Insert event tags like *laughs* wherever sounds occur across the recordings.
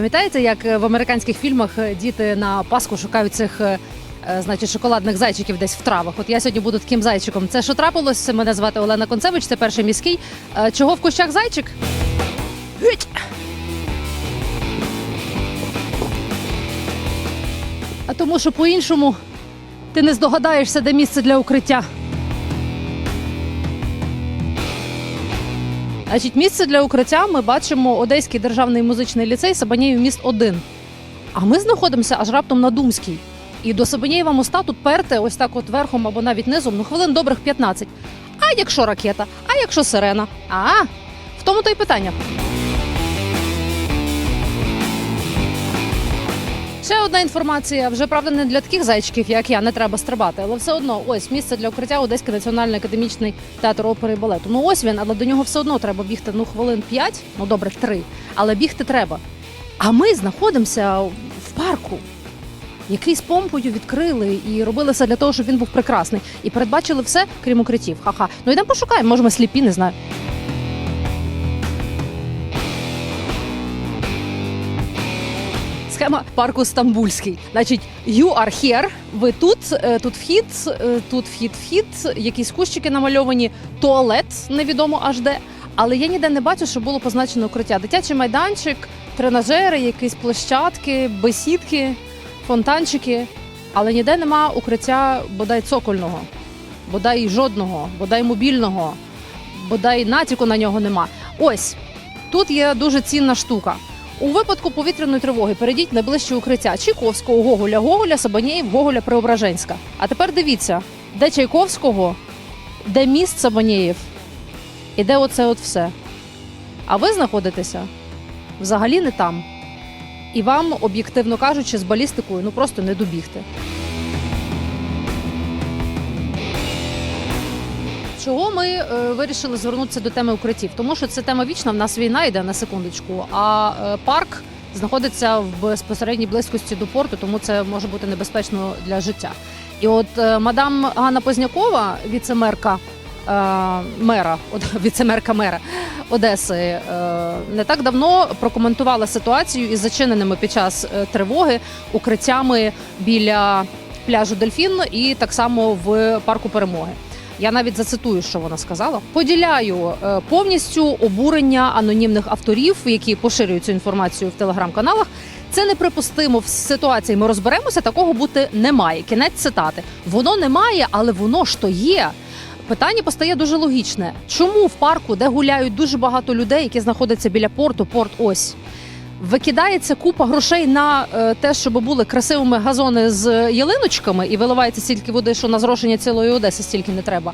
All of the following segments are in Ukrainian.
Пам'ятаєте, як е, в американських фільмах е, діти на Пасху шукають цих е, значить, шоколадних зайчиків десь в травах? От я сьогодні буду таким зайчиком. Це що трапилось? Мене звати Олена Концевич, це перший міський. Чого в кущах зайчик? А тому, що по-іншому ти не здогадаєшся, де місце для укриття. Значить, місце для укриття ми бачимо Одеський державний музичний ліцей Сабаніїв міст 1. А ми знаходимося аж раптом на Думській. І до Сабанієва моста тут перте ось так от верхом або навіть низом, ну хвилин добрих 15. А якщо ракета, а якщо сирена? А, в тому то й питання. Ще одна інформація, вже правда не для таких зайчиків, як я, не треба стрибати, але все одно ось місце для укриття Одеський національний академічний театр опери і балету. Ну ось він, але до нього все одно треба бігти ну хвилин 5, ну добре, 3, але бігти треба. А ми знаходимося в парку, який з помпою відкрили і робили все для того, щоб він був прекрасний. І передбачили все, крім укриттів. Ха-ха. Ну йдемо пошукаємо, може ми сліпі, не знаю. Схема парку Стамбульський. Значить, you are here, ви тут, е, тут вхід, е, тут вхід, вхід, якісь кущики намальовані, туалет, невідомо аж де. Але я ніде не бачу, що було позначено укриття. Дитячий майданчик, тренажери, якісь площадки, бесідки, фонтанчики. Але ніде нема укриття бодай цокольного, бодай жодного, бодай мобільного, бодай натяку на нього нема. Ось тут є дуже цінна штука. У випадку повітряної тривоги перейдіть найближче укриття Чайковського, Гоголя, Гоголя, Сабаніїв, Гоголя, Преображенська. А тепер дивіться, де Чайковського, де міст Сабаніїв і де оце от все. А ви знаходитеся взагалі не там. І вам, об'єктивно кажучи, з балістикою ну просто не добігти. Чого ми е, вирішили звернутися до теми укриттів? Тому що це тема вічна, в нас війна йде на секундочку, а е, парк знаходиться в безпосередній близькості до порту, тому це може бути небезпечно для життя. І от е, мадам Ганна Познякова, віцемерка е, мера, от, *laughs* віцемерка мера Одеси, е, не так давно прокоментувала ситуацію із зачиненими під час е, тривоги укриттями біля пляжу Дельфін і так само в парку перемоги. Я навіть зацитую, що вона сказала. Поділяю е, повністю обурення анонімних авторів, які поширюють цю інформацію в телеграм-каналах. Це неприпустимо в ситуації. Ми розберемося. Такого бути немає. Кінець цитати. Воно немає, але воно ж то є. Питання постає дуже логічне. Чому в парку, де гуляють дуже багато людей, які знаходяться біля порту, порт ось викидається купа грошей на е, те, щоб були красивими газони з ялиночками, і виливається стільки води, що на зрошення цілої Одеси стільки не треба.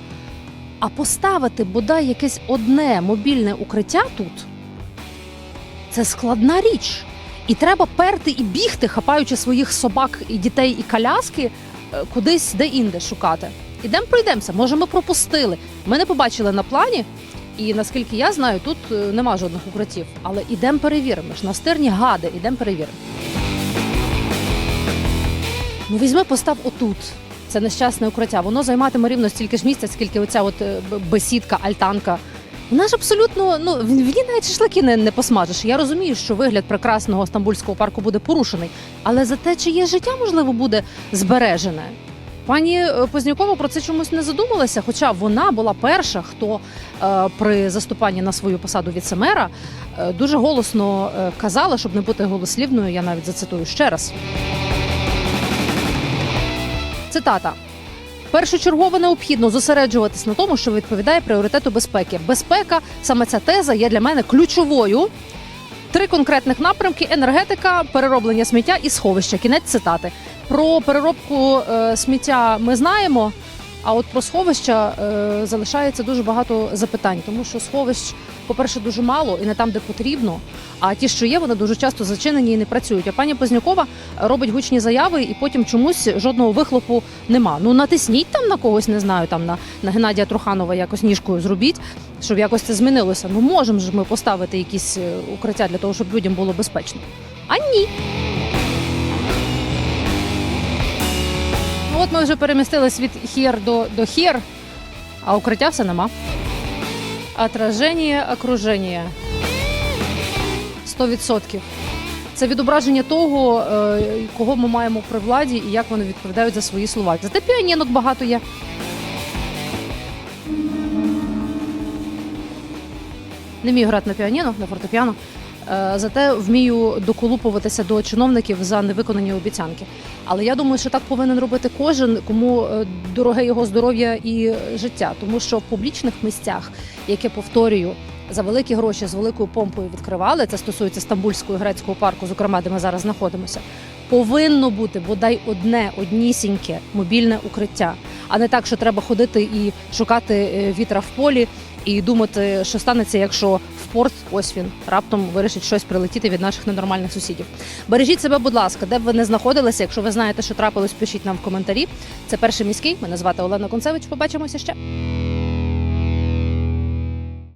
А поставити бодай якесь одне мобільне укриття тут це складна річ. І треба перти і бігти, хапаючи своїх собак і дітей і коляски, е, кудись де-інде шукати. Ідемо пройдемося. Може, ми пропустили. Ми не побачили на плані, і наскільки я знаю, тут е, нема жодних укриттів. Але ідемо перевіримо. Ж настирні гади, ідемо перевіримо. Ну, візьми, постав отут. Це нещасне укриття. Воно займатиме рівно стільки ж місця, скільки оця от е, бесідка, альтанка. Вона ж абсолютно, ну в ній навіть шашлики не, не посмажеш. Я розумію, що вигляд прекрасного стамбульського парку буде порушений, але за те, чиє життя можливо буде збережене. Пані е, Познякова про це чомусь не задумалася, хоча вона була перша, хто е, при заступанні на свою посаду віцемера е, дуже голосно казала, щоб не бути голослівною. Я навіть зацитую ще раз. Цитата. Першочергово необхідно зосереджуватись на тому, що відповідає пріоритету безпеки. Безпека, саме ця теза є для мене ключовою. Три конкретних напрямки: енергетика, перероблення сміття і сховища. Кінець цитати. Про переробку е, сміття ми знаємо. А от про сховища е, залишається дуже багато запитань, тому що сховищ, по-перше, дуже мало і не там, де потрібно. А ті, що є, вони дуже часто зачинені і не працюють. А пані Познякова робить гучні заяви, і потім чомусь жодного вихлопу нема. Ну натисніть там на когось, не знаю, там на, на Геннадія Труханова якось ніжкою зробіть, щоб якось це змінилося. Ну можемо ж ми поставити якісь е, укриття для того, щоб людям було безпечно. А ні. Ну, От ми вже перемістились від хір до, до хір, а укриття все нема. Отраження, окруження. 100%. це відображення того, е, кого ми маємо при владі і як вони відповідають за свої слова. Зате піанінок багато є. Не вмію грати на піаніно, на фортепіано. Е, Зате вмію доколупуватися до чиновників за невиконані обіцянки. Але я думаю, що так повинен робити кожен, кому е, дороге його здоров'я і життя. Тому що в публічних місцях, яке повторюю, за великі гроші з великою помпою відкривали. Це стосується Стамбульського грецького парку, зокрема, де ми зараз знаходимося. Повинно бути бодай одне однісіньке мобільне укриття, а не так, що треба ходити і шукати е, вітра в полі і думати, що станеться, якщо в порт ось він раптом вирішить щось прилетіти від наших ненормальних сусідів. Бережіть себе, будь ласка, де б ви не знаходилися. Якщо ви знаєте, що трапилось, пишіть нам в коментарі. Це перший міський. Мене звати Олена Концевич. Побачимося ще.